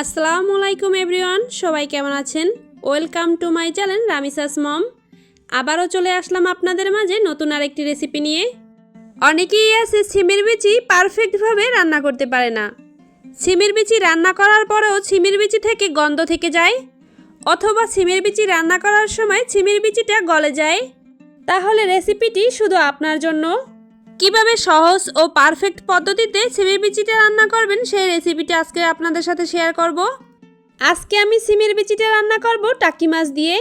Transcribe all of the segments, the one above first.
আসসালামু আলাইকুম এভরিওয়ান, সবাই কেমন আছেন? Welcome to my channel Ramisa's Mom. আবারও চলে আসলাম আপনাদের মাঝে নতুন আরেকটি রেসিপি নিয়ে। অনেকেই আছে ছিমির বিচি পারফেক্টভাবে রান্না করতে পারে না। ছিমির বিচি রান্না করার পরেও ছিমির বিচি থেকে গন্ধ থেকে যায়, অথবা ছিমির বিচি রান্না করার সময় ছিমির বিচিটা গলে যায়। তাহলে রেসিপিটি শুধু আপনার জন্য। কীভাবে সহজ ও পারফেক্ট পদ্ধতিতে সিমের বিচিটা রান্না করবেন সেই রেসিপিটা আজকে আপনাদের সাথে শেয়ার করব। আজকে আমি সিমের বিচিটা রান্না করব টাকি মাছ দিয়ে।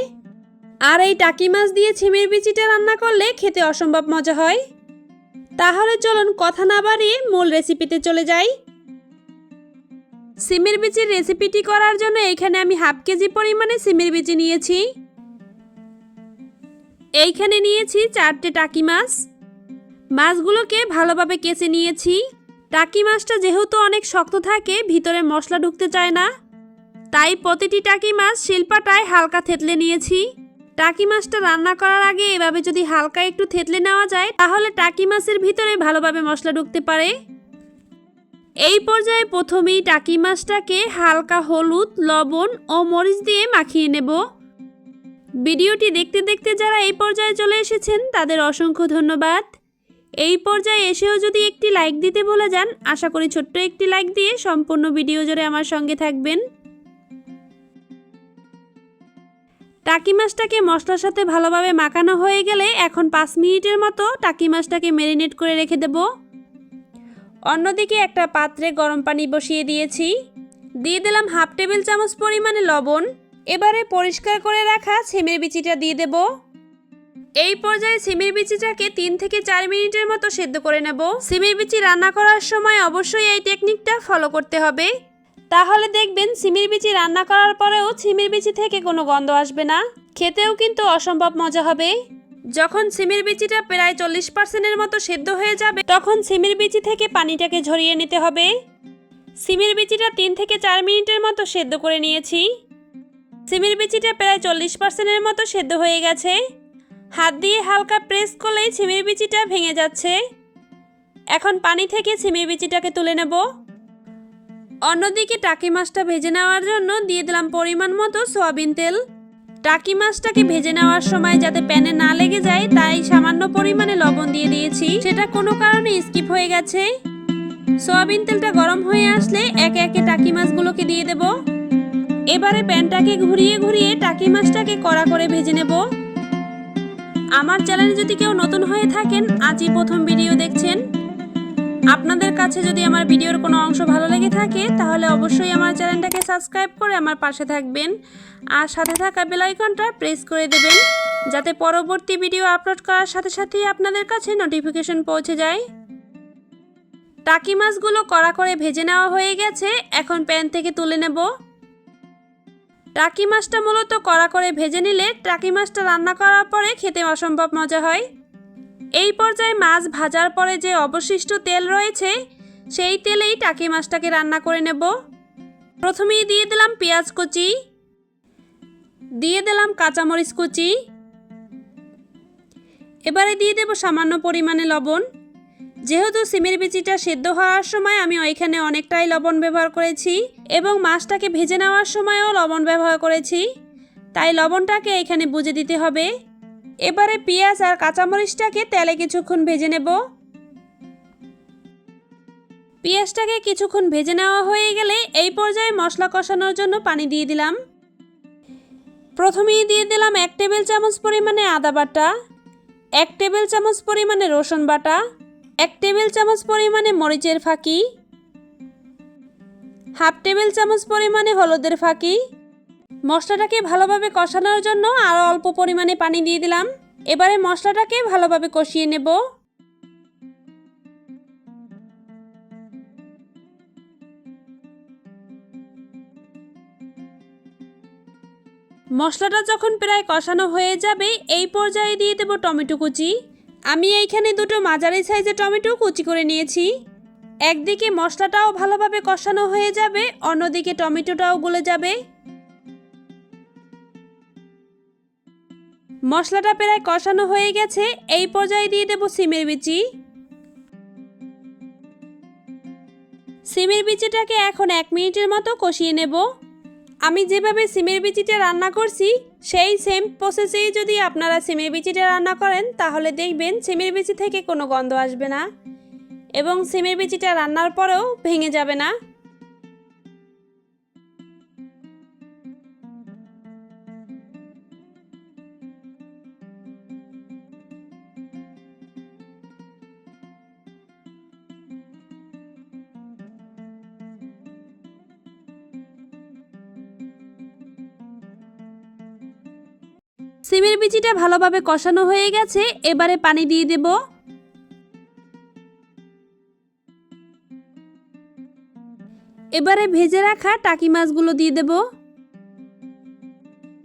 আর এই টাকি মাছ দিয়ে ছিমের বিচিটা রান্না করলে খেতে অসম্ভব মজা হয়। তাহলে চলুন কথা না বাড়িয়ে মূল রেসিপিতে চলে যাই। সিমের বিচির রেসিপিটি করার জন্য এখানে আমি হাফ কেজি পরিমাণে সিমের বিচি নিয়েছি। এইখানে নিয়েছি চারটে টাকি মাছ। মাছগুলোকে ভালোভাবে কেচে নিয়েছি। টাকি মাছটা যেহেতু অনেক শক্ত থাকে, ভিতরে মশলা ঢুকতে চায় না। তাই প্রতিটি টাকি মাছ শিল্পাটায় হালকা থেতলে নিয়েছি। টাকি মাছটা রান্না করার আগে এভাবে যদি হালকা একটু থেতলে নেওয়া যায়, তাহলে টাকি মাছের ভিতরে ভালোভাবে মশলা ঢুকতে পারে। এই পর্যায়ে প্রথমেই টাকি মাছটাকে হালকা হলুদ, লবণ ও মরিচ দিয়ে মাখিয়ে নেব। ভিডিওটি দেখতে দেখতে যারা এই পর্যায়ে চলে এসেছেন, তাদের অসংখ্য ধন্যবাদ। এই পর্যায়ে এসেও যদি একটি লাইক দিতে ভুলে যান, আশা করি ছোট্ট একটি লাইক দিয়ে সম্পূর্ণ ভিডিও জুড়ে আমার সঙ্গে থাকবেন। টাকি মাছটাকে মশলার সাথে ভালোভাবে মাখানো হয়ে গেলে এখন পাঁচ মিনিটের মতো টাকি মাছটাকে ম্যারিনেট করে রেখে দেব। অন্যদিকে একটা পাত্রে গরম পানি বসিয়ে দিয়েছি। দিয়ে দিলাম হাফ টেবিল চামচ পরিমাণে লবণ। এবারে পরিষ্কার করে রাখা ছেমের বিচিটা দিয়ে দেবো। এই পর্যায়ে সিমের বিচিটাকে তিন থেকে চার মিনিটের মতো সেদ্ধ করে নেব। সিমের বিচি রান্না করার সময় অবশ্যই এই টেকনিকটা ফলো করতে হবে। তাহলে দেখবেন সিমের বিচি রান্না করার পরেও সিমের বিচি থেকে কোনো গন্ধ আসবে না। খেতেও কিন্তু অসম্ভব মজা হবে। যখন সিমের বিচিটা প্রায় চল্লিশ পার্সেন্টের মতো সেদ্ধ হয়ে যাবে, তখন সিমের বিচি থেকে পানিটাকে ঝরিয়ে নিতে হবে। সিমের বিচিটা তিন থেকে চার মিনিটের মতো সেদ্ধ করে নিয়েছি। সিমের বিচিটা প্রায় চল্লিশ পার্সেন্টের মতো সেদ্ধ হয়ে গেছে। হাত দিয়ে হালকা প্রেস করলেই ছিমির বিচিটা ভেঙে যাচ্ছে। এখন পানি থেকে ছিমির বিচিটাকে তুলে নেব। অন্যদিকে টাকি মাছটা ভেজে নেওয়ার জন্য দিয়ে দিলাম পরিমাণ মতো সয়াবিন তেল। টাকি মাছটাকে ভেজে নেওয়ার সময় যাতে প্যানে না লেগে যায়, তাই সামান্য পরিমাণে লবণ দিয়ে দিয়েছি। সেটা কোনো কারণে স্কিপ হয়ে গেছে। সয়াবিন তেলটা গরম হয়ে আসলে একে একে টাকি মাছগুলোকে দিয়ে দেব। এবারে প্যানটাকে ঘুরিয়ে ঘুরিয়ে টাকি মাছটাকে কড়া করে ভেজে নেব। আমার চ্যানেলে যদি কেউ নতুন হয়ে থাকেন, আজই প্রথম ভিডিও দেখছেন। আপনাদের কাছে যদি আমার ভিডিওর কোনো অংশ ভালো লেগে থাকে, তাহলে অবশ্যই আমার চ্যানেলটাকে সাবস্ক্রাইব করে আমার পাশে থাকবেন। আর সাথে থাকা বেলাইকনটা প্রেস করে দেবেন, যাতে পরবর্তী ভিডিও আপলোড করার সাথে সাথেই আপনাদের কাছে নোটিফিকেশন পৌঁছে যায়। টাকি মাছগুলো কড়া করে ভেজে নেওয়া হয়ে গেছে, এখন প্যান থেকে তুলে নেব। টাকি মাছটা মূলত কড়া করে ভেজে নিলে টাকি মাছটা রান্না করার পরে খেতে অসম্ভব মজা হয়। এই পর্যায়ে মাছ ভাজার পরে যে অবশিষ্ট তেল রয়েছে, সেই তেলেই টাকি মাছটাকে রান্না করে নেব। প্রথমেই দিয়ে দিলাম পেঁয়াজ কুচি, দিয়ে দিলাম কাঁচামরিচ কুচি, এবারে দিয়ে দেব সামান্য পরিমাণে লবণ। যেহেতু সিমের বিচিটা সেদ্ধ হওয়ার সময় আমি ওইখানে অনেকটাই লবণ ব্যবহার করেছি এবং মাছটাকে ভেজে নেওয়ার সময়ও লবণ ব্যবহার করেছি। তাই লবণটাকে এখানে বুঝে দিতে হবে। এবারে পেঁয়াজ আর কাঁচামরিচটাকে তেলে কিছুক্ষণ ভেজে নেব। পেঁয়াজটাকে কিছুক্ষণ ভেজে নেওয়া হয়ে গেলে এই পর্যায়ে মশলা কষানোর জন্য পানি দিয়ে দিলাম। প্রথমেই দিয়ে দিলাম এক টেবিল চামচ পরিমাণে আদা বাটা, এক টেবিল চামচ পরিমাণে রসুন বাটা এক টেবিল চামচ পরিমাণে মরিচের ফাঁকি, হাফ টেবিল চামচ পরিমাণে হলুদের ফাঁকি। মশলাটাকে ভালোভাবে কষানোর জন্য আরও অল্প পরিমাণে পানি দিয়ে দিলাম। এবারে মশলাটাকে ভালোভাবে কষিয়ে নেব। মশলাটা যখন প্রায় কষানো হয়ে যাবে, এই পর্যায়ে দিয়ে দেব টমেটো কুচি। আমি এইখানে দুটো মাঝারি সাইজের টমেটো কুচি করে নিয়েছি। একদিকে মশলাটাও ভালোভাবে কষানো হয়ে যাবে, অন্যদিকে টমেটোটাও গলে যাবে। মশলাটা প্রায় কষানো হয়ে গেছে, এই পর্যায়ে দিয়ে দেব সিমের বিচি। সিমের বিচিটাকে এখন এক মিনিটের মতো কষিয়ে নেব। আমি যেভাবে সিমের বিচিটা রান্না করছি সেই সেম প্রসেসেই যদি আপনারা সিমের বিচিটা রান্না করেন, তাহলে দেখবেন সিমের বিচি থেকে কোনো গন্ধ আসবে না। এবং সিমের বিচিটা রান্নার পরেও ভেঙে যাবে না। সিমের বিচিটা ভালোভাবে কষানো হয়ে গেছে, এবারে পানি দিয়ে দেব। এবারে ভেজে রাখা টাকি মাছগুলো দিয়ে দেব।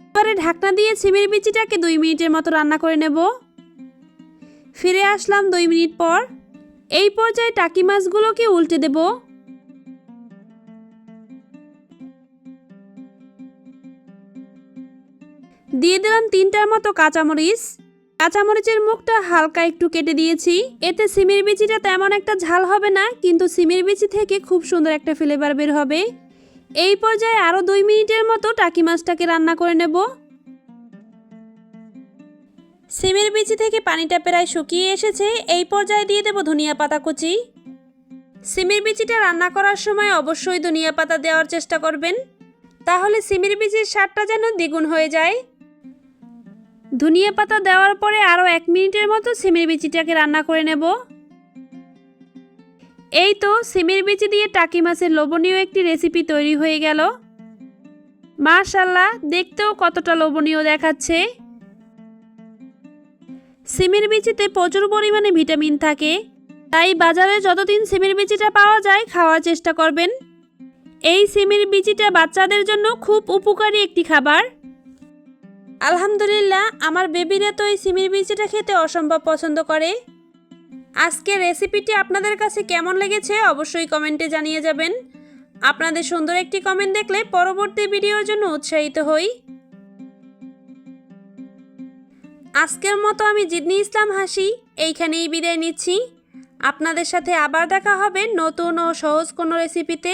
এবারে ঢাকনা দিয়ে সিমের বিচিটাকে দুই মিনিটের মতো রান্না করে নেব। ফিরে আসলাম দুই মিনিট পর। এই পর্যায়ে টাকি মাছগুলোকে উল্টে দেবো। দিয়ে দিলাম তিনটার মতো কাঁচামরিচ। কাঁচামরিচের মুখটা হালকা একটু কেটে দিয়েছি। এতে সিমের বিচিটা তেমন একটা ঝাল হবে না, কিন্তু সিমের বিচি থেকে খুব সুন্দর একটা ফ্লেভার বের হবে। এই পর্যায়ে আরও দুই মিনিটের মতো টাকি মাছটাকে রান্না করে নেব। সিমের বিচি থেকে পানিটা প্রায় শুকিয়ে এসেছে। এই পর্যায়ে দিয়ে দেব ধনিয়া পাতা কুচি। সিমের বিচিটা রান্না করার সময় অবশ্যই ধনিয়া পাতা দেওয়ার চেষ্টা করবেন। তাহলে সিমের বিচির স্বাদটা যেন দ্বিগুণ হয়ে যায়। ধনিয়া পাতা দেওয়ার পরে আরও এক মিনিটের মতো সিমের বিচিটাকে রান্না করে নেব। এই তো সিমের বিচি দিয়ে টাকি মাছের লোভনীয় একটি রেসিপি তৈরি হয়ে গেল। মাশাল্লাহ দেখতেও কতটা লোভনীয় দেখাচ্ছে। সিমের বিচিতে প্রচুর পরিমাণে ভিটামিন থাকে। তাই বাজারে যতদিন সিমের বিচিটা পাওয়া যায়, খাওয়ার চেষ্টা করবেন। এই সিমের বিচিটা বাচ্চাদের জন্য খুব উপকারী একটি খাবার। আলহামদুলিল্লাহ, আমার বেবিরা তো এই সিমির বিচিটা খেতে অসম্ভব পছন্দ করে। আজকের রেসিপিটি আপনাদের কাছে কেমন লেগেছে অবশ্যই কমেন্টে জানিয়ে যাবেন। আপনাদের সুন্দর একটি কমেন্ট দেখলে পরবর্তী ভিডিওর জন্য উৎসাহিত হই। আজকের মতো আমি জিদনি ইসলাম হাসি, এইখানেই বিদায় নিচ্ছি। আপনাদের সাথে আবার দেখা হবে নতুন ও সহজ কোনো রেসিপিতে।